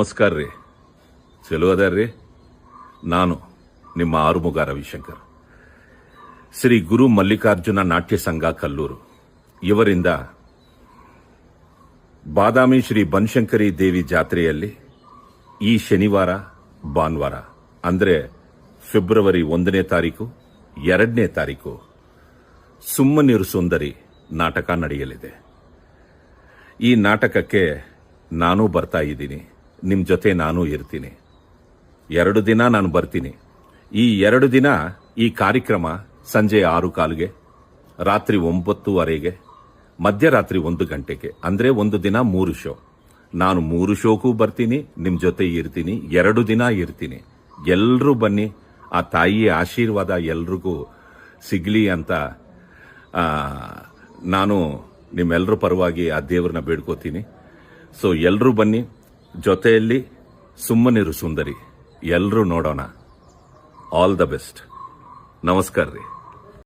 ನಮಸ್ಕಾರ ರೀ. ಚಲೋ ರೀ. ನಾನು ನಿಮ್ಮ ಆರುಮುಗ ರವಿಶಂಕರ್. ಶ್ರೀ ಗುರು ಮಲ್ಲಿಕಾರ್ಜುನ ನಾಟ್ಯ ಸಂಘ ಕಲ್ಲೂರು. ಇವರಿಂದ ಬಾದಾಮಿ ಶ್ರೀ ಬನಶಂಕರಿ ದೇವಿ ಜಾತ್ರೆಯಲ್ಲಿ ಈ ಶನಿವಾರ, ಭಾನುವಾರ, ಅಂದರೆ ಫೆಬ್ರವರಿ ಒಂದನೇ ತಾರೀಕು, ಎರಡನೇ ತಾರೀಕು, ಸುಮ್ಮನಿರು ಸುಂದರಿ ನಾಟಕ ನಡೆಯಲಿದೆ. ಈ ನಾಟಕಕ್ಕೆ ನಾನು ಬರ್ತಾ ಇದ್ದೀನಿ. ನಿಮ್ಮ ಜೊತೆ ನಾನು ಇರ್ತೀನಿ. ಎರಡು ದಿನ ನಾನು ಬರ್ತೀನಿ. ಈ ಎರಡು ದಿನ ಈ ಕಾರ್ಯಕ್ರಮ ಸಂಜೆ ಆರು ಕಾಲಿಗೆ, ರಾತ್ರಿ ಒಂಬತ್ತುವರೆಗೆ, ಮಧ್ಯರಾತ್ರಿ ಒಂದು ಗಂಟೆಗೆ, ಅಂದರೆ ಒಂದು ದಿನ ಮೂರು ಶೋ. ನಾನು ಮೂರು ಶೋಕ್ಕೂ ಬರ್ತೀನಿ ನಿಮ್ಮ ಜೊತೆ ಇರ್ತೀನಿ, ಎರಡು ದಿನ ಇರ್ತೀನಿ. ಎಲ್ಲರೂ ಬನ್ನಿ, ಆ ತಾಯಿಯ ಆಶೀರ್ವಾದ ಎಲ್ರಿಗೂ ಸಿಗಲಿ ಅಂತ ನಾನು ನಿಮ್ಮೆಲ್ಲರ ಪರವಾಗಿ ಆ ದೇವ್ರನ್ನ ಬೇಡ್ಕೋತೀನಿ. ಸೊ ಎಲ್ಲರೂ ಬನ್ನಿ ಜೊತೆಯಲ್ಲಿ ಸುಮ್ಮನಿರು ಸುಂದರಿ ಎಲ್ಲರೂ ನೋಡೋಣ. ಆಲ್ ದ ಬೆಸ್ಟ್ ನಮಸ್ಕಾರ ರೀ